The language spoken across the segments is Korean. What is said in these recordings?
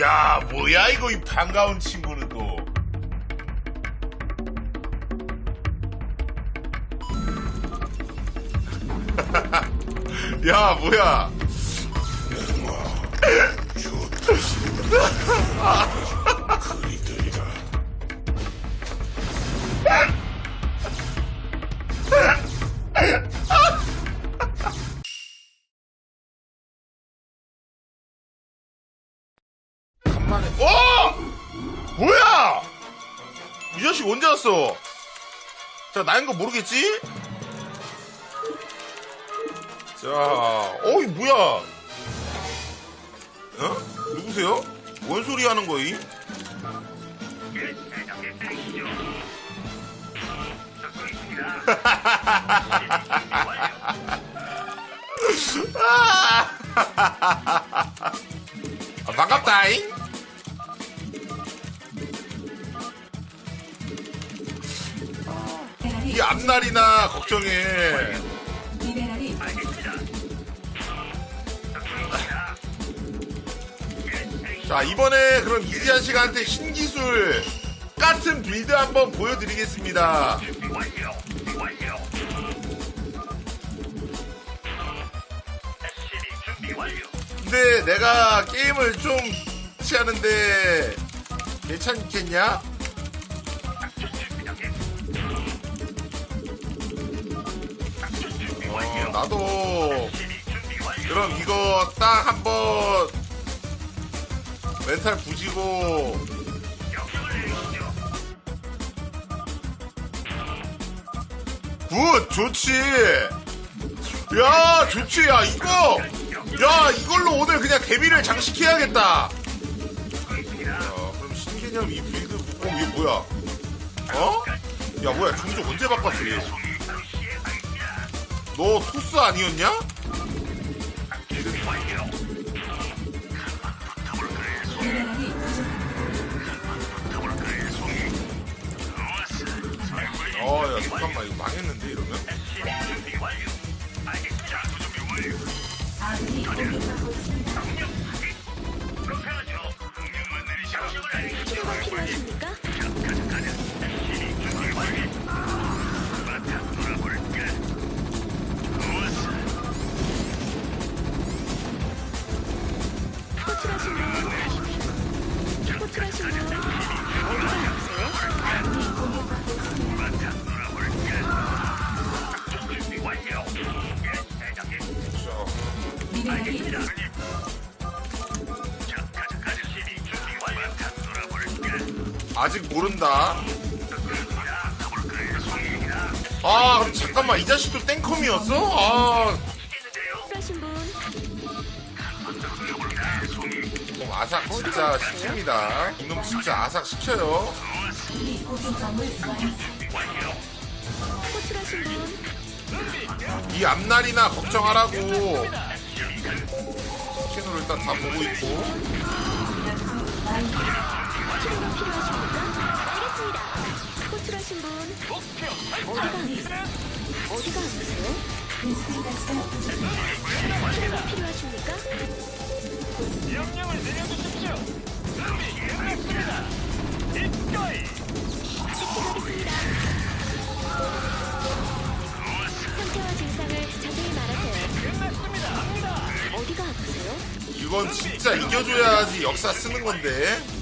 야, 뭐야, 이거, 이 반가운 친구는 또. 야, 뭐야. 간만에, 이 자식 언제 왔어? 자, 나인 거 모르겠지? 자, 어, 이 뭐야? 어? 누구세요? 뭔 소리 하는 거임? 아, 반갑다잉. 이 앞날이나 걱정해. 미네랄이 자, 이번에 그럼 이지한 씨한테 신기술 같은 빌드 한번 보여드리겠습니다. 근데 내가 게임을 좀 같이 하는데 괜찮겠냐? 나도 그럼 이거 딱 한번 멘탈 부지고 굿! 좋지! 야 좋지! 야 이거! 야 이걸로 오늘 그냥 데뷔를 장식해야겠다! 야 그럼 신개념 이 빌드 어 이게 뭐야? 어? 야 뭐야? 종족 언제 바꿨어 얘? 너 토스 아니었냐? 어, 야, 잠깐만, 이거 망했는데, 이러면? 아직 모른다. 아, 그럼 잠깐만, 이 자식도 땡컴이었어? 아, 분좀 아삭 진짜 시킵니다. 이놈 진짜 아삭 시켜요. 이 고속감을 수행했습니다. 호출하신 분 이 앞날이나 걱정하라고. 채널 일단 다 보고 있고. 치료가 필요하십니까? 알겠습니다. 호출하신 분 어디가 어디가 아프세요? 치료가 필요하십니까? 명령을 내려주십시오. 준비 끝났습니다. 이거이 지켜가겠습니다. 상태와 증상을 자세히 말하세요. 끝났습니다. 갑니다. 어디가 아프세요? 이건 진짜 이겨줘야지 역사 쓰는 건데.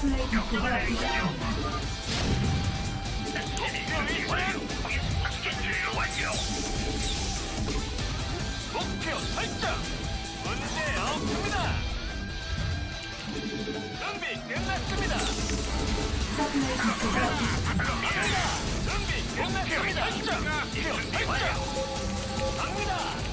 서플라이 디포가 부족합니다. 목표 설정. 문제 없습니다. 준비 끝났습니다. 서플라이 디포가 부족합니다. 준비 끝났습니다. 목표 설정. 갑니다.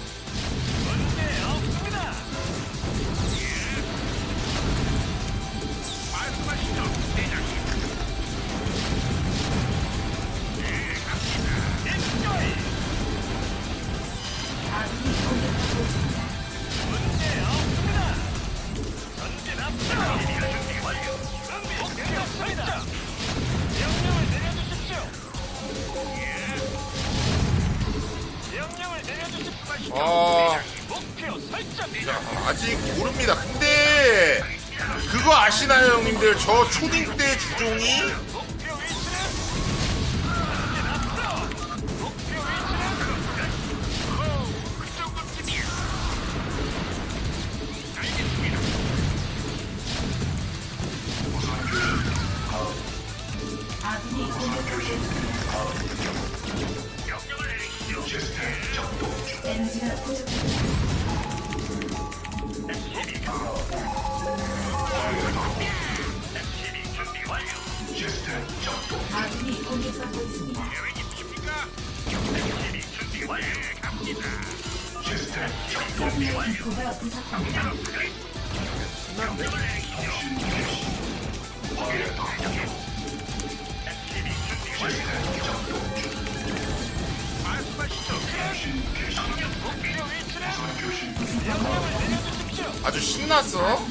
아주 신났어.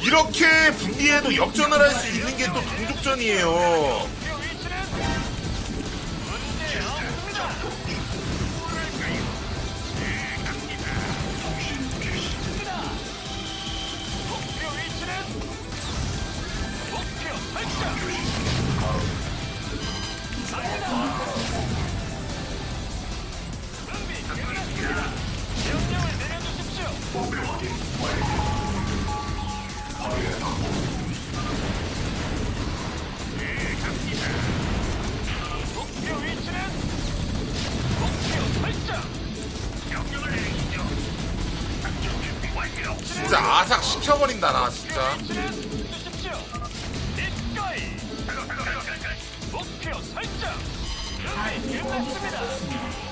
이렇게 분리해도 역전을 할 수 있는 게 또 동족전이에요 진짜 아삭 시켜버린다 나 진짜. 목표 설정. 준비 끝났습니다.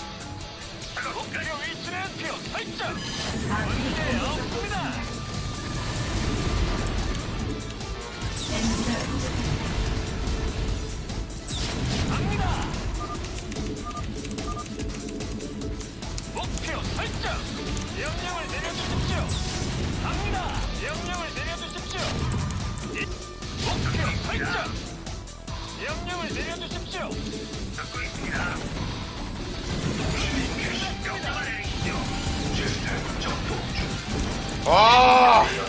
갑니다. 명령을 내려주십시오. 이- 목표 설정. 명령을 내려주십시오. 듣고 있습니다. 명령을 내리시죠. 와 목표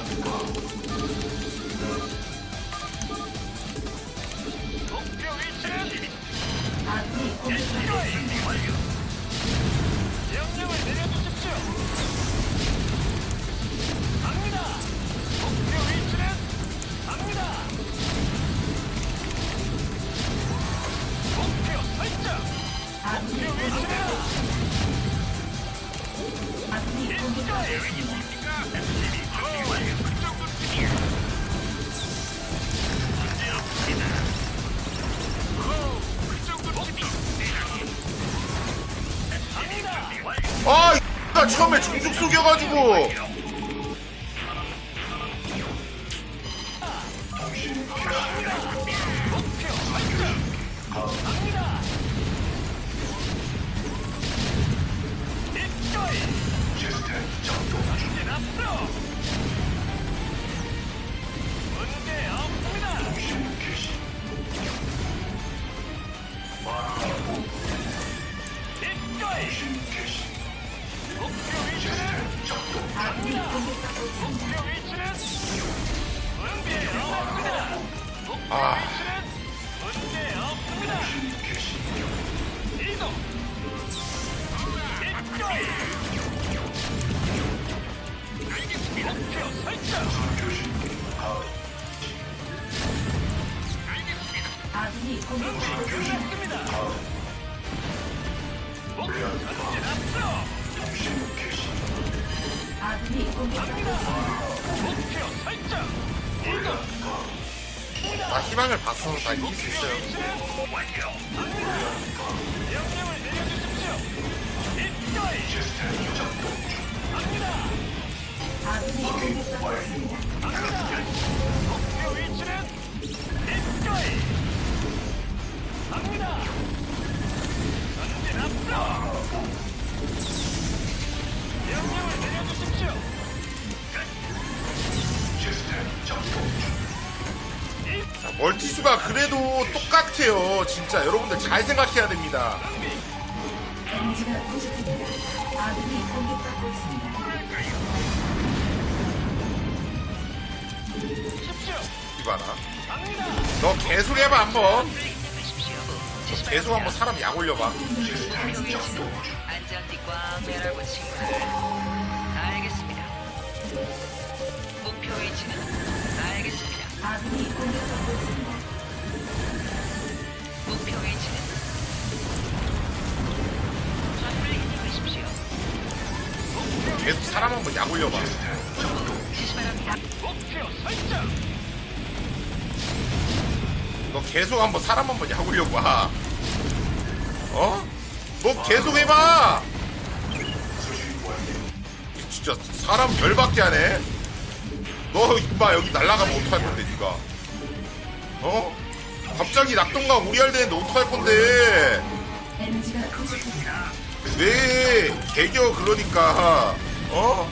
처음에 중죽 속여가지고 아군이 공격받고 있습니다. 목표. 끝났습니다. 전진 앞으로. 아군이 공격받고 있습니다. 목표 설정. 이동. 나 희망을 봤어 나 이길 수 있어요. 명령을 내려주십시오. 갑니다. 아군이 공격받고 있습니다. 목표 위치는 입가이. 갑니다. 전진 앞으 멀티수가 그래도 똑같아요 진짜 여러분들 잘 생각해야 됩니다. 뒤집어나 너 계속 해봐 한번. 계속 한번 사람 약 올려봐. 알겠습니다. 목표 위치는. 아군이 공격받고 있습니다. 목표 위치는 좌표를 입력하십시오. 계속 사람 한번 약 올려봐. 너 계속 한번 사람 한번 약 올려봐 어? 너 계속 해봐 진짜 사람 열받게 하네 너 임마 여기 날라가면 어떡할 건데 니가 어? 갑자기 낙동강 우리 할 되는데 어떡할 건데. 왜 개겨 그러니까 어?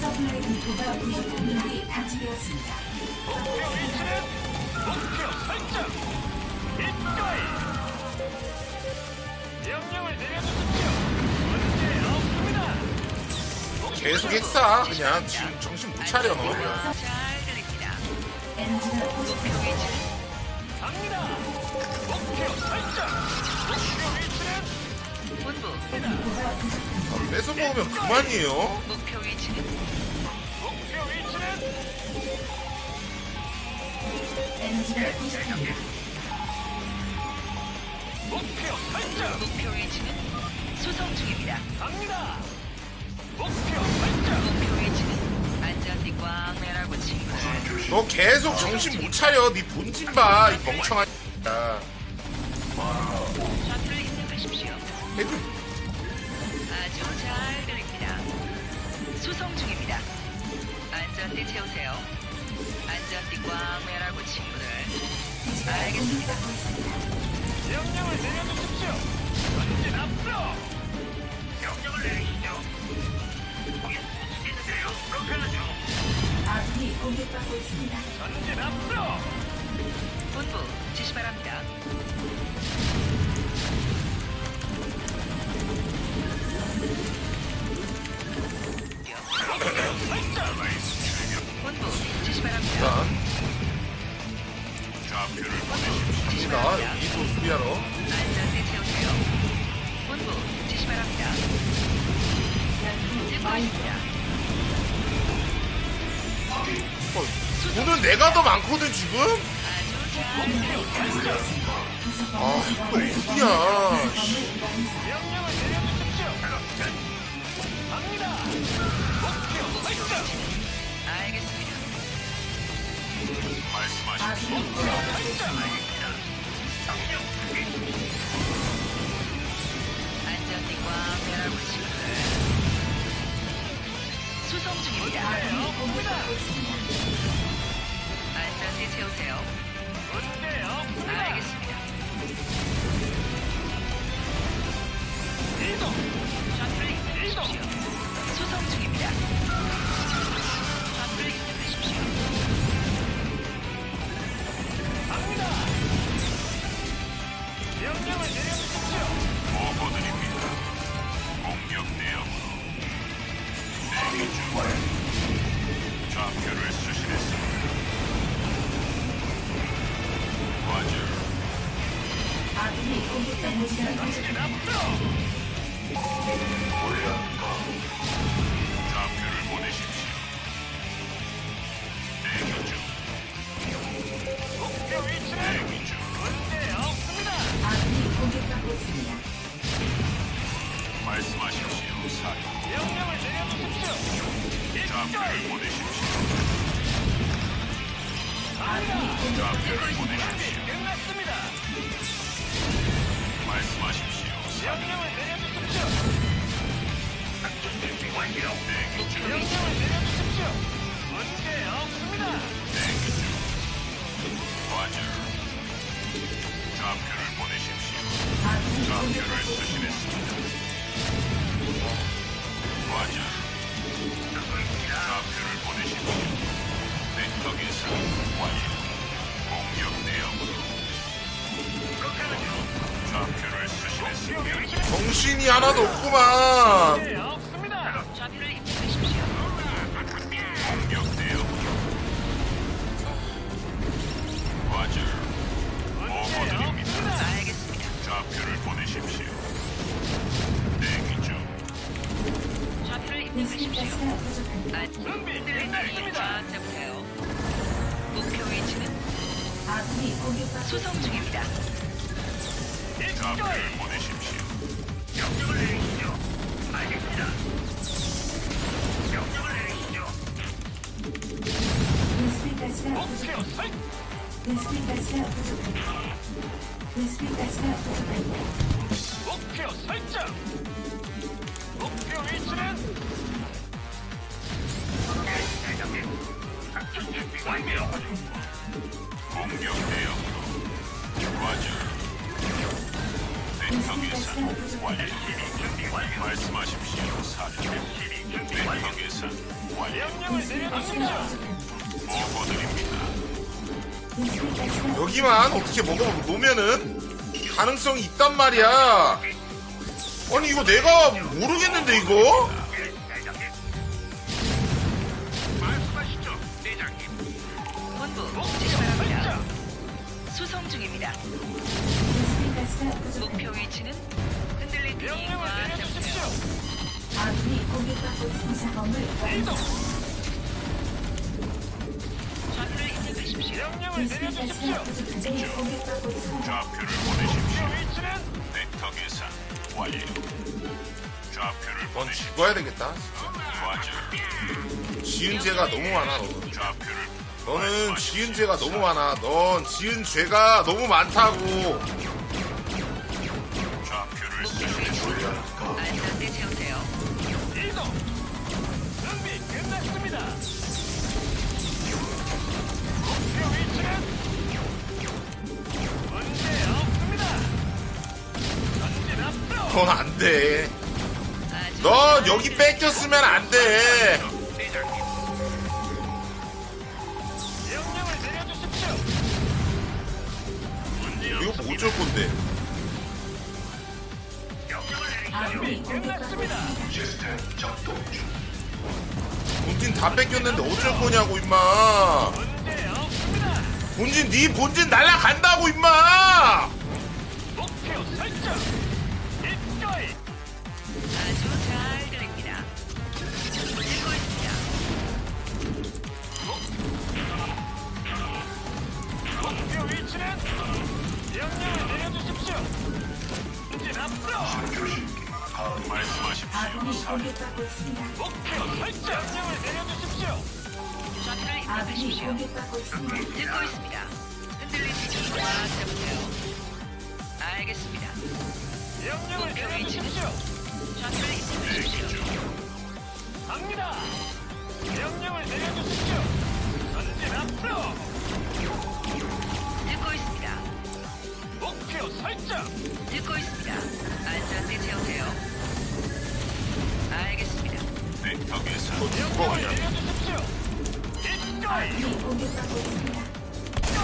서플라이 디포가 부족합력이 감지되었습니다. 계속 했어 그냥 지금 정신 못 차려 너 잘 들립니다. 에너지가 목표 부족합니다. 위치는 본부 디포가 부족합니다. 아, 뺏어 먹으면 그만이에요 목표 위치는 수송 중입니다. 목표 위치는 안전띠 꽉 매라고 친구들. 너 계속 정신 못 차려 네 본진 봐 이 멍청한 야 좌표를 입력하십시오. 해줘 아주 잘 들립니다. 수송 중입니다. 안전띠 채우세요. 안전띠 꽉 매라고 친구들. 알겠습니다. 공격받고 있습니다. 아군이 공격받고 있습니다. 본부 지시 바랍니다. 본부 지시 바랍니다. 일단 지시 갑니다 바랍니다. 여기 또 수비하러 돈은 내가 더 많거든 지금 잘 아또 어디야 씨. 알겠습니다. 아군이 공격받고 있습니다. 안전띠 꽉 매라고 친구들. 수송 중입니다. 아군이 공격받고 있습니다. 안전띠 채우세요. 알겠습니다. 좌표를 입력 정신 정신이 하나도 없구만. 준비 완료. 말씀하십시오. 사령. 준비 완료. 계산 완료. 명령을 내려주십시오. 여기만 어떻게 먹어 놓으면은 가능성이 있단 말이야. 아니 이거 내가 모르겠는데 이거? 본부 바랍니다. 수송 중입니다. 가스가 목표. 위치는. 아군이 공격받고. 완성. 명령을 내려주십시오. 좌표를 보내십시오. 위치는 벡터 계산 완료. 좌표를 넌 보내십시오. 죽어야 되겠다. 지은 죄가 너무 많아 너는. 좌표를 너는 지은 죄가 너무 많아. 넌 지은 죄가 너무 많다고. 넌 안 돼. 넌 여기 뺏겼으면 안 돼. 이거 뭐. 어쩔 건데? 명령을 내리시죠. 끝났습니다. 본진 다 뺏겼는데 어쩔 거냐고 임마. 문제 없습니다. 본진 네 본진 날라간다고 임마. 목표 설정. 아군이 사령. 공격받고 있습니다. 목표 설정. 명령을 내려주십시오. 좌표를 아군이 입력하십시오. 공격받고 있습니다. 듣고 있습니다. 흔들리는 이유가 보세요. 알겠습니다. 명령을 목표 내려주십시오. 좌표를 입력하십시오. 갑니다. 명령을 내려주십시오. 전진 앞으로. 듣고 있습니다. 목표 설정. 듣고 있습니다. 안전대 채우세요. 알겠습니다. 벡터 계산 너 죽어 명령을 그냥. 내려주십시오. 입거이. 아군이 공격받고 있습니다.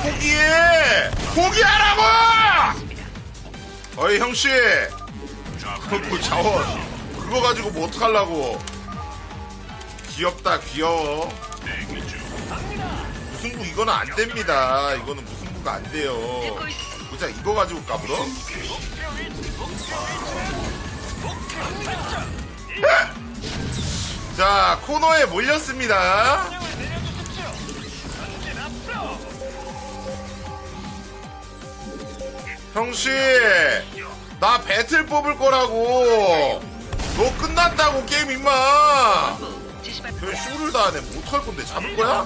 포기해. 포기하라고. 어이 형씨. 그거 자원. 그거 가지고 뭐 어떡하려고. 귀엽다 귀여워. 무승부 이거는 안 됩니다. 이거는 무승부가 안 돼요. 보자 이거 가지고 까불어? 목표. 자 코너에 몰렸습니다. 형씨 나 배틀 뽑을 거라고. 너 끝났다고 게임 임마. 바랍니다. 쇼를 다 하네 못할 건데 잡을 거야?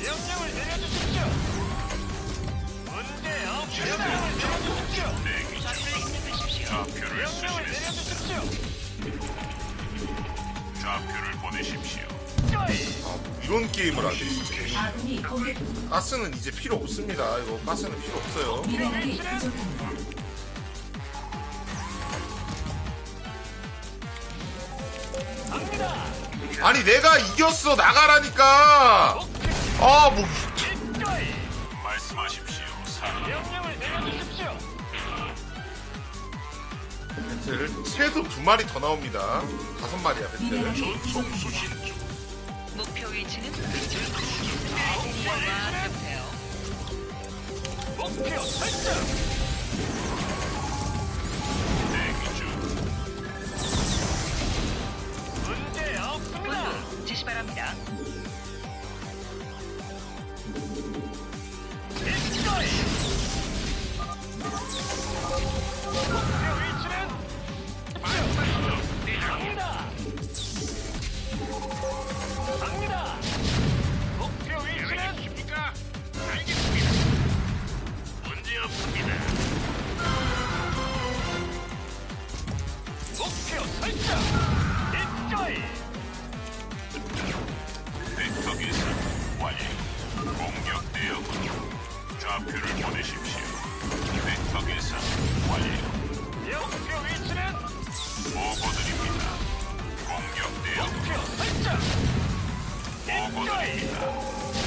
명령을 내려주십시오. 좌표를 보내십시오. 아, 뭐 이런 게임을 진짜. 아군이 공격 가스는 이제 필요 없습니다. 이거 가스는 필요 없어요. 아니 내가 이겼어 나가라니까. 아 뭐. 배틀 최소 두 마리 더 나옵니다. 다섯 마리야 배틀. 전송 수신 중. 목표 위치는. 목표 설정. 대기 중. 문제 없습니다. 지시 바랍니다. 목표 설정. 일거이. 벡터 계산 완료. 공격 대응으로 좌표를 보내십시오. 벡터 계산 완료. 목표 위치는 보고드립니다. 공격 대응 목표 설정. 보고드립니다.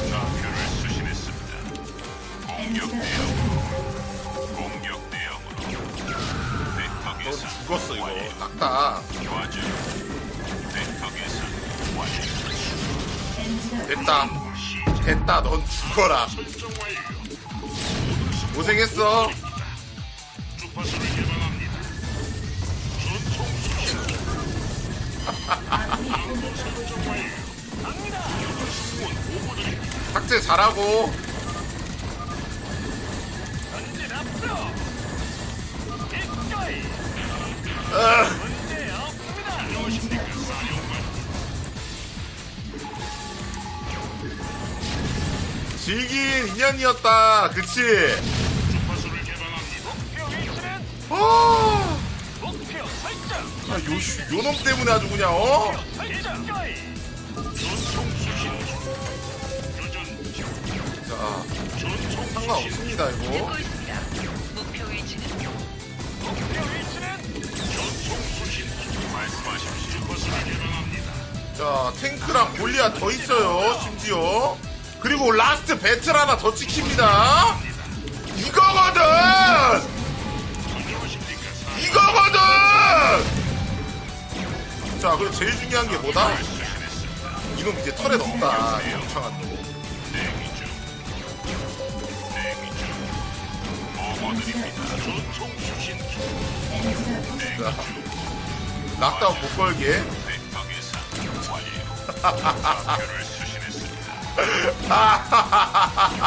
좌표를 수신했습니다. 공격 엔지가 대응 공격 대응으로 계산 죽었어 이거. 완료. 엔지가 됐다. 됐다. 넌 죽어라. 고생했어. 주파수를 개 질긴 인연이었다. 그치? 위치는 아, 요, 요놈 때문에 아주 그냥, 어? 자, 상관없습니다, 이거. 자, 탱크랑 골리아 더 있어요, 심지어. 그리고 라스트 배틀 하나 더 찍힙니다. 이거거든! 이거거든! 자, 그리고 제일 중요한 게 뭐다? 이놈 이제 털에 놈. 중. 엔지가 자, 낙다운 못 걸게. 좌표를 수신했습니다.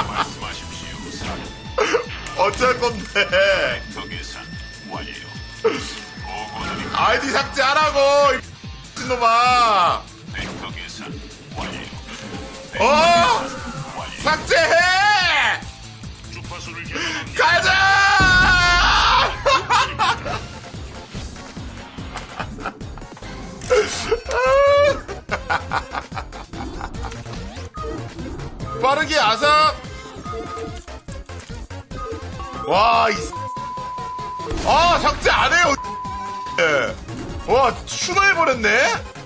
말씀하십시오. 사 어쩔 건데. 벡터 계산 완료. 보고드립니다. 아이디 삭제하라고! 이 놈아! 벡터 계산 완료. 어! 완료. 삭제해! 주파수를. 가자! 빠르게 아삭! 와, 이 아, 삭제 안 해요! 예. 와, 추노해버렸네?